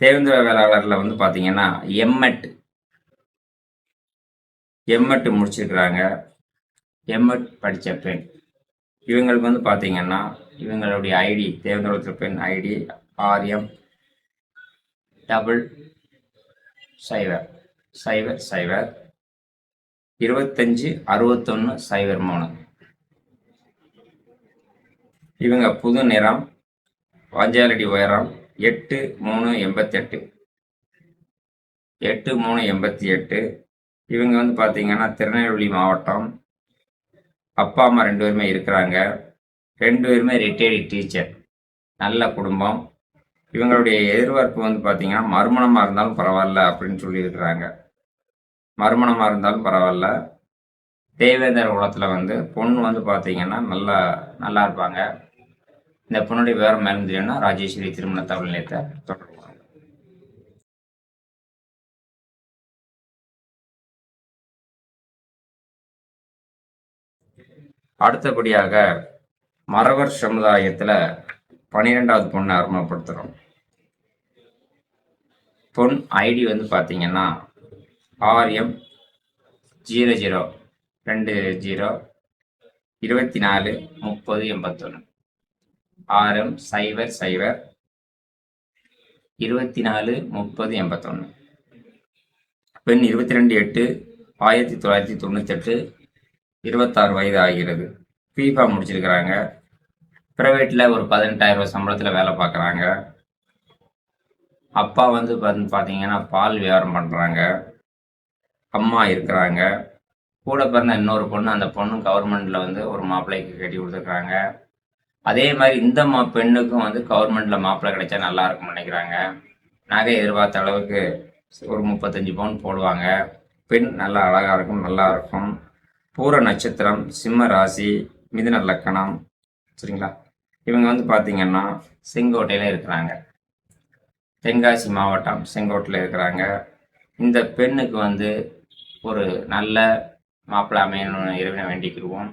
தேவேந்திர வேளாளரில் வந்து பார்த்தீங்கன்னா MEd. MEd முடிச்சிருக்கிறாங்க. MEd படித்த பெண். இவங்களுக்கு வந்து பார்த்தீங்கன்னா இவங்களுடைய ஐடி தேவேந்திர பெண் ஐடி ஆர்எம் டபுள் சைவர். சைவர் சைவர். இருபத்தஞ்சு அறுபத்தொன்று சைவர் மூணு இவங்க புது நிறம் வஞ்சாலடி உயரம் எட்டு மூணு எண்பத்தெட்டு. எட்டு மூணு எண்பத்தி எட்டு இவங்க வந்து பார்த்தீங்கன்னா திருநெல்வேலி மாவட்டம். அப்பா அம்மா ரெண்டு பேருமே இருக்கிறாங்க. ரெண்டு பேருமே ரிட்டையர்டு டீச்சர் நல்ல குடும்பம். இவங்களுடைய எதிர்பார்ப்பு வந்து பார்த்தீங்கன்னா மறுமணமாக இருந்தாலும் பரவாயில்ல அப்படின்னு சொல்லியிருக்கிறாங்க. மறுமணமாக இருந்தாலும் பரவாயில்ல. தேவேந்தர் குலத்தில் வந்து பொண்ணு வந்து பார்த்தீங்கன்னா நல்லா நல்லா இருப்பாங்க. இந்த பொண்ணுடைய விவரம் மேலும் தெரியும்னா ராஜேஸ்வரி திருமண தகவல் நிலையத்தை தொடர்பு அடுத்தபடியாக மறவர் சமுதாயத்தில் பன்னிரெண்டாவது பொண்ணை அறிமுகப்படுத்துகிறோம் பொன் ஐடி வந்து பார்த்தீங்கன்னா ஆர்எம் ஜீரோ ஜீரோ ரெண்டு ஜீரோ இருபத்தி நாலு முப்பது எண்பத்தொன்று ஆர்எம் சைபர் சைபர் இருபத்தி நாலு முப்பது எண்பத்தொன்று பெண் இருபத்தி ரெண்டு எட்டு ஆயிரத்தி தொள்ளாயிரத்தி தொண்ணூத்தெட்டு. இருபத்தாறு வயது ஆகிறது. ஃபீஃபா முடிச்சிருக்கிறாங்க. ப்ரைவேட்டில் ஒரு பதினெட்டாயிரம் ரூபாய் சம்பளத்தில் வேலை பார்க்குறாங்க. அப்பா வந்து வந்து பார்த்தீங்கன்னா பால் வியாபாரம் பண்ணுறாங்க அம்மா இருக்கிறாங்க. கூட பிறந்த இன்னொரு பொண்ணு அந்த பொண்ணு கவர்மெண்ட்டில் வந்து ஒரு மாப்பிள்ளைக்கு கட்டி கொடுத்துருக்குறாங்க. அதே மாதிரி இந்த மா பெண்ணுக்கும் வந்து கவர்மெண்ட்டில் மாப்பிள்ளை கிடைச்சா நல்லா இருக்கும்னு நினைக்கிறாங்க. நகை எதிர்பார்த்த அளவுக்கு ஒரு முப்பத்தஞ்சு பவுன் போடுவாங்க. பெண் நல்லா அழகாக இருக்கும் நல்லா இருக்கும். பூர நட்சத்திரம் சிம்ம ராசி மிதுன லக்கணம். சரிங்களா? இவங்க வந்து பார்த்தீங்கன்னா செங்கோட்டையில் இருக்கிறாங்க. தென்காசி மாவட்டம் செங்கோட்டையில் இருக்கிறாங்க. இந்த பெண்ணுக்கு வந்து ஒரு நல்ல மாப்பிள்ளை அமையணும்னு இறைவனை வேண்டிக்கிடுவோம்.